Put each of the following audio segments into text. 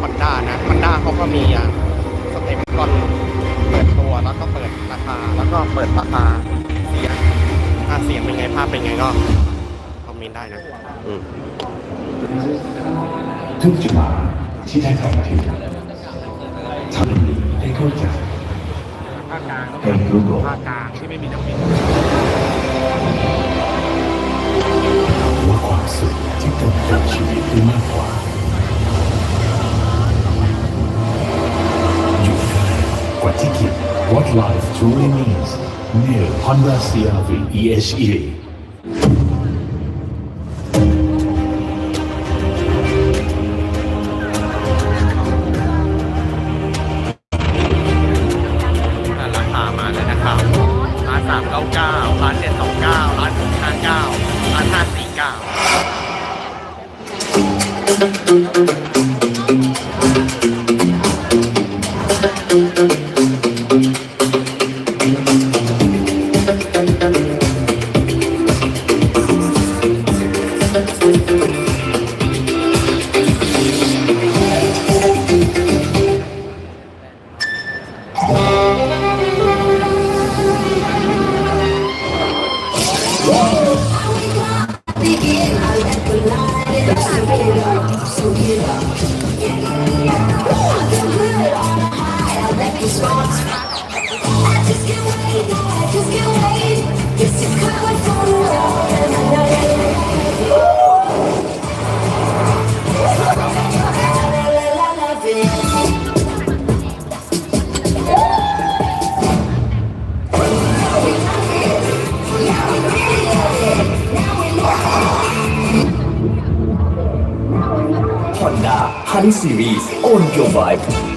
ฮอนด้านะฮอนด้าเขาก็มีอะสเต็ปก่อนเปิดตัวแล้วก็เปิดราคา แล้วก็เปิดราคาเสียงถ้าเสียงเป็นไงภาพเป็นไงก็คอมเมนต์ได้นะอืมทุกจังหวะที่ได้ทำถึงทำดีให้เข้าใจภาคกลางให้รู้โลกภาคกลางที่ไม่มีนักบิน truly means New Honda CRV EHEV ราคามาเลยนะครับร้านสามเก้าเก้าร้านเจ็ดสองเก้าร้านหกห้าเก้าร้านห้าสี่เก้า ด้าฮันซีรีส์ Own Your Vibe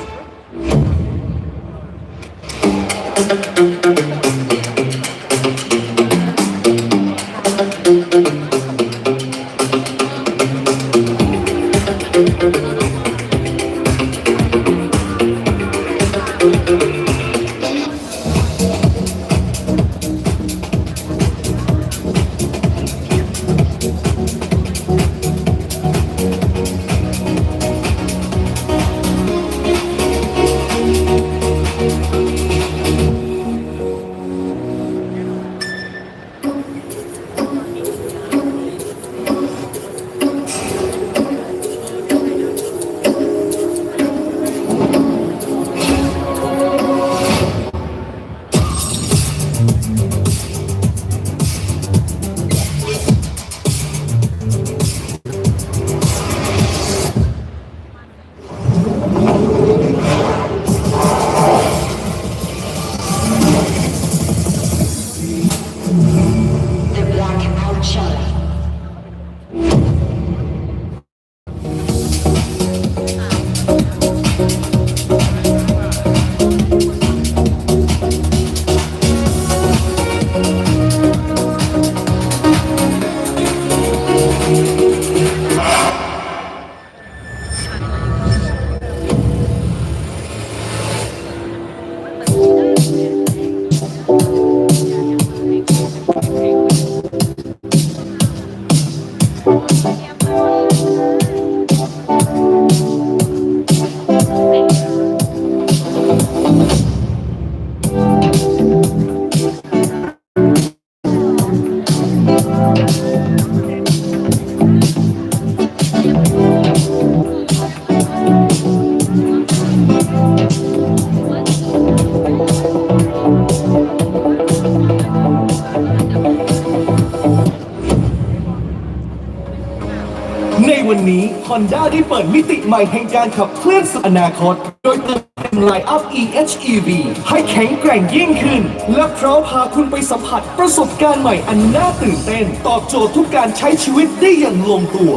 Honda ได้เปิดมิติใหม่แห่งการขับเคลื่อนสู่อนาคต โดยเติมเต็มไลน์อัพ EHEV ให้แข็งแกร่งยิ่งขึ้น และพร้อมพาคุณไปสัมผัสประสบการณ์ใหม่อันน่าตื่นเต้น ตอบโจทย์ทุกการใช้ชีวิตได้อย่างลงตัว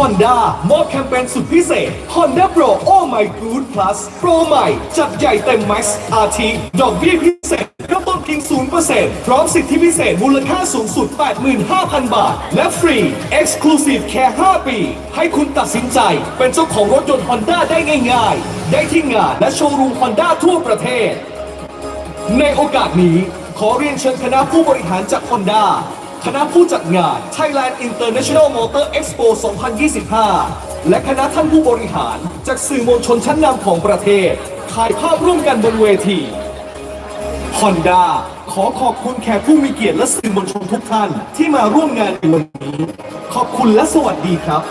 Honda มอบแคมเปญสุดพิเศษ Honda Pro Oh My Good Plus Pro ใหม่ จัดใหญ่เต็ม Max อาทิดอกเบี้ยพิเศษเริ่มต้นเพียง0%พร้อมสิทธิพิเศษมูลค่าสูงสุด 85,000 บาท และฟรี Exclusive Care 5ปี ให้คุณตัดสินใจเป็นเจ้าของรถยนต์ Honda ได้ง่าย ๆ ได้ที่งานและโชว์รูม Honda ทั่วประเทศ ในโอกาสนี้ขอเรียนเชิญคณะผู้บริหารจาก Honda คณะผู้จัดงาน Thailand International Motor Expo 2025 และคณะท่านผู้บริหารจากสื่อมวลชนชั้นนำของประเทศถ่ายภาพร่วมกันบนเวที Honda ขอขอบคุณแขกผู้มีเกียรติและสื่อมวลชนทุกท่านที่มาร่วมงานในวันนี้ ขอบคุณและสวัสดีครับ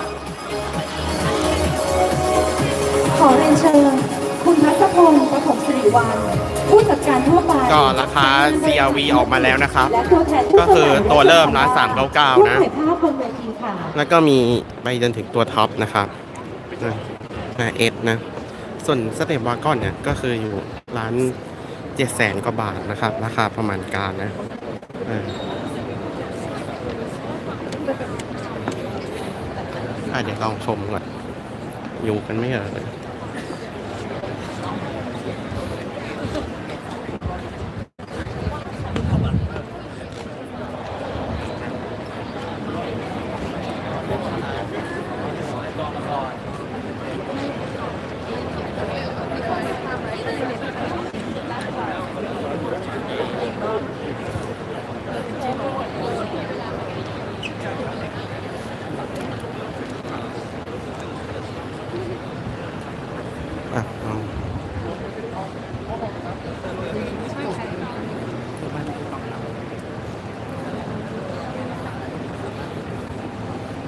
ขอเรียนเชิญ พัชพงศ์ประถมสิริวัลผู้จัดการทั่วไปก็ราคา CRV ออกมาแล้วนะครับ และตัวแทนผู้ก็คือตัวเริ่มร้าน399นะ ผู้ถ่ายภาพบนเวทีค่ะแล้วก็มีไปจนถึงตัวท็อปนะครับนะเอสนะ ส่วนสเตปวากอนเนี่ย ก็คืออยู่ร้านเจ็ดแสนกว่าบาทนะครับ ราคาประมาณการนะเอออะเดี๋ยวลองชมก่อนอยู่กันไม่เอ่ย อะ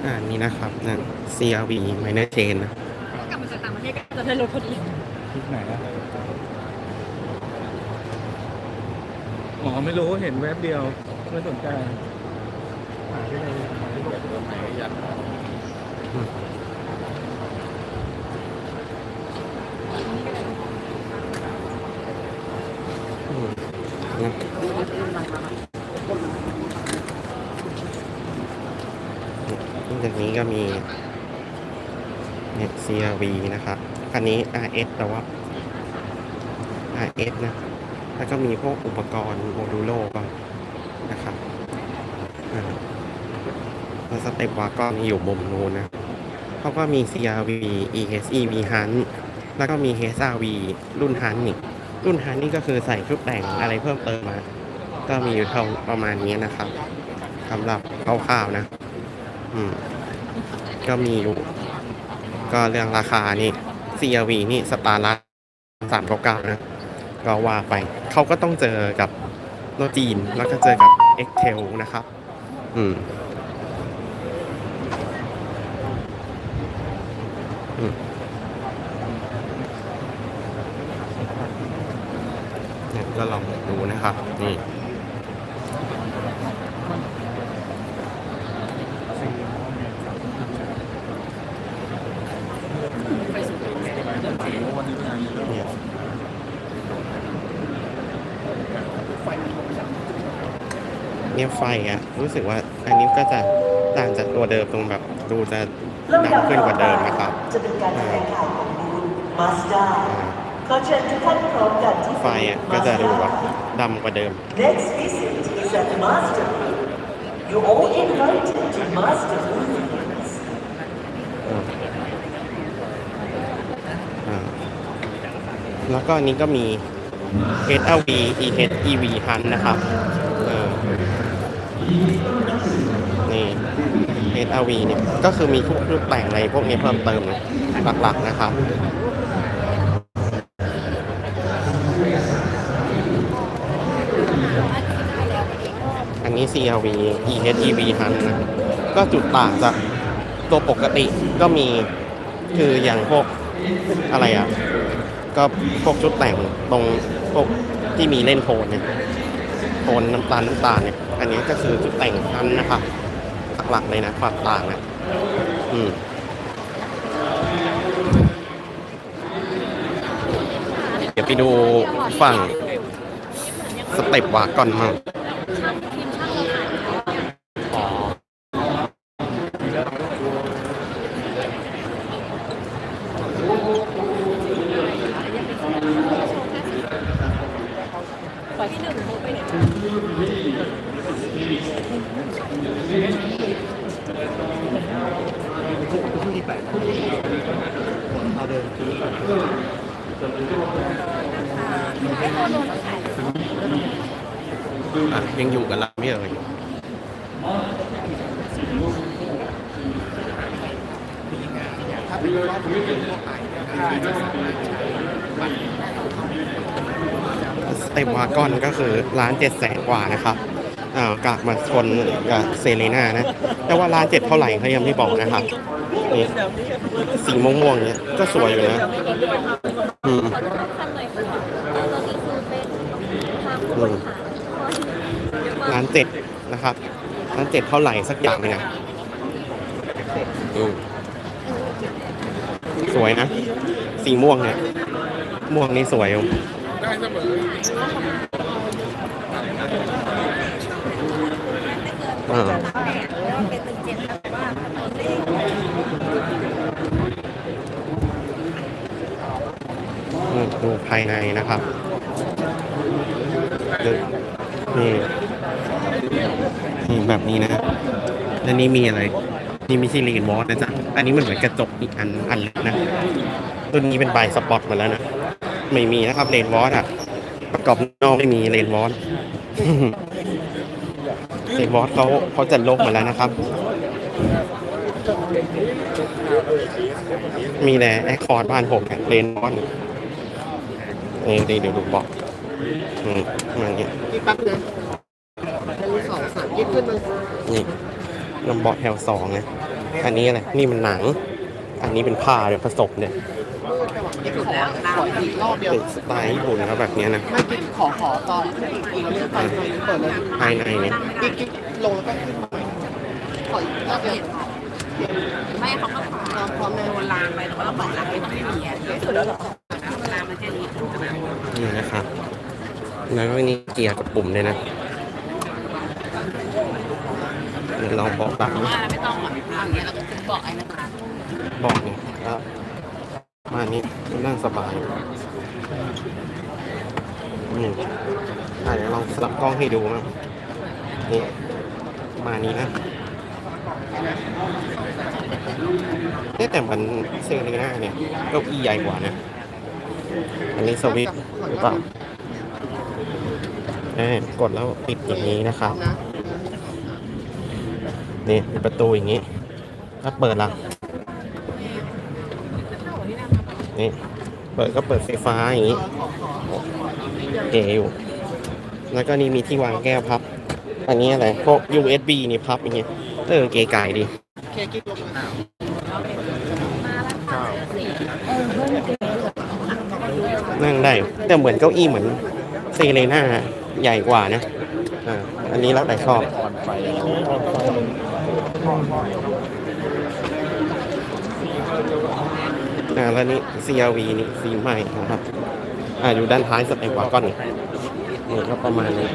อ่านี่นะครับนะ CRV minor chain นะกลับมาจากต่างประเทศก็จะได้รถพอดีอ๋อไม่รู้เห็นแวบเดียว ไม่สนใจอืมนะนอก จากนี้ก็มีเนี่ย CRV นะครับอันนี้ RS แต่ว่า RS นะ แล้วก็มีพวกอุปกรณ์โมดูโลก็นะครับแล้วสเต็ปวาก็มีอยู่มุมนู้นนะเขาก็มี CRV ESEV Hunt แล้วก็มี HRV รุ่น Hunt นี่รุ่น Hunt นี่ก็คือใส่ชุดแต่งอะไรเพิ่มเติมมา ก็มีอยู่เท่าประมาณนี้นะครับสำหรับคร่าวๆนะ อืม ก็มีอยู่ ก็เรื่องราคานี่ CRV นี่สตาร์ละสามเก้าเก้านะ ก็ว่าไป เขาก็ต้องเจอกับโนจีน แล้วก็เจอกับ x t e l นะครับ อืมอืมเนี่ยก็ลองดูนะครับ นี่ เนี่ยเนี่ยไฟอะรู้สึกว่าอันนี้ก็จะต่างจากตัวเดิมตรงแบบดูจะดังขึ้นกว่าเดิมนะครับจะเป็นการแถลงข่าวของบูธมาสด้าขอเชิญทุกท่านพร้อมกันที่ไฟอะก็จะดูแบบดำกว่าเดิม Next visit is at Master. You all invited to Master Movies. อ่า แล้วก็นี้ก็มี SLV EHEV พันนะครับนี่ SLV เนี่ยก็คือมีพวกรื่องแต่งอะไรพวกนี้เพิ่มเติมหลักๆนะครับอันนี้ CRV EHEV พันนะก็จุดต่างจากตัวปกติก็มีคืออย่างพวกอะไรอะ ก็พวกชุดแต่งตรงพวกที่มีเล่นโทนเนี่ยโทนน้ำตาลน้ำตาลเนี่ย อันนี้ก็คือชุดแต่งพันนะครับหลักๆเลยนะความต่างนะอืมเดี๋ยวไปดูฝั่งสเต็ปวาก่อนมั่ง อะยังอยู่กันเราไม่เลยไอ้หวาก้อนก็คือร้านเจ็ดแสนกว่านะครับอ่ากลับมาชนกับเซเลน่านะ แต่ว่าร้านเจ็ดเท่าไหร่เขายังไม่บอกนะครับนี่สีม่วงๆเนี่ยก็สวยอยู่นะอืม เป็นทางผู้บริหารร้านเจ็ดนะครับร้านเจ็ดเท่าไหร่สักอย่างหนึงอะอืมสวยนะ สีม่วงเนี่ย ม่วงนี่สวยอยู่อ่าอืมดูภายในนะครับ นี่นี่แบบนี้นะแล้วนี่มีอะไร นี่ไม่ใช่เลนวอสนะจ๊ะ อันนี้มันเหมือนกระจกอีกอันอันเล็กนะ ตัวนี้เป็นใบสปอตมาแล้วนะ ไม่มีนะครับเลนวอสอะ ประกอบนอกไม่มีเลนวอสเลนวอสเขาเขาจัดลบมาแล้วนะครับ มีแต่แอคคอร์ดบ้านผมเนี่ยเลนวอสเดี๋ยวดูบอก อืมมันเนี่ยนี่ลำบอแถวสองนะอันนี้อะไร นี่มันหนัง อันนี้เป็นผ้าเดี๋ยวผสมเนี่ยเป็นสไตล์ญี่ปุ่นนะครับแบบเนี้ยนะ ไม่กิ๊กขอขอตอนอีกเรื่องไปเปิดเลยภายในเนี่ยกิ๊กกิ๊กลงแล้วก็ขึ้นมาขออีกรอบเดียวไม่เขาก็ขอพร้อมในโบราณไปแต่ว่าเราบอกรักไม่ต้องไม่มีอะสุดแล้วหรอเวลามันจะดีขึ้นขนาดนั้นนี่นะครับ แล้วก็นี่เกียร์กับปุ่มเลยนะเดี๋ยวลองบอกบบนี้ว่าไม่ต้องอะเอาอย่างเงี้ยเราก็ถึงบอกไอ้นั่นมาบอกเนี่ยแล้วมานี้นั่งสบายอืมอะเดี๋ยวลองสลับกล้องให้ดูมั้งนี่มานี้นะเอ๊ะแต่มันเซเลน่าเนี่ยเก้าอี้ใหญ่กว่านะอันนี้สวิตหรือเปล่า กดแล้วปิดอย่างนี้นะครับนะนี่เป็นประตูอย่างนี้ ถ้าเปิดละนี่ เปิดก็เปิดไฟฟ้าอย่างนี้เก๋อยู่ แล้วก็นี่มีที่วางแก้วพับ อันนี้อะไร พวก USB นี่พับอย่างเงี้ยเออเก๋ไก่ดีเคกิ๊กลงมานั่งได้ แต่เหมือนเก้าอี้เหมือนเซเลน่า ใหญ่กว่านะอันนี้แล้วแต่ชอบอแล้วนี่ CRV นี่สีใหม่นะครับ อ่าอยู่ด้านท้ายสเต็ปวาก้อนนี่นี่ก็ประมาณนี้เ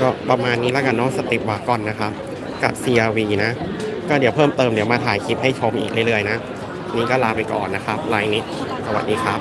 ก็ประมาณนี้แล้วกันเนาะสเต็ปวากอนนะครับ กับ CRV นะ ก็เดี๋ยวเพิ่มเติมเดี๋ยวมาถ่ายคลิปให้ชมอีกเรื่อยๆนะ นี่ก็ลาไปก่อนนะครับไลน์นี้สวัสดีครับ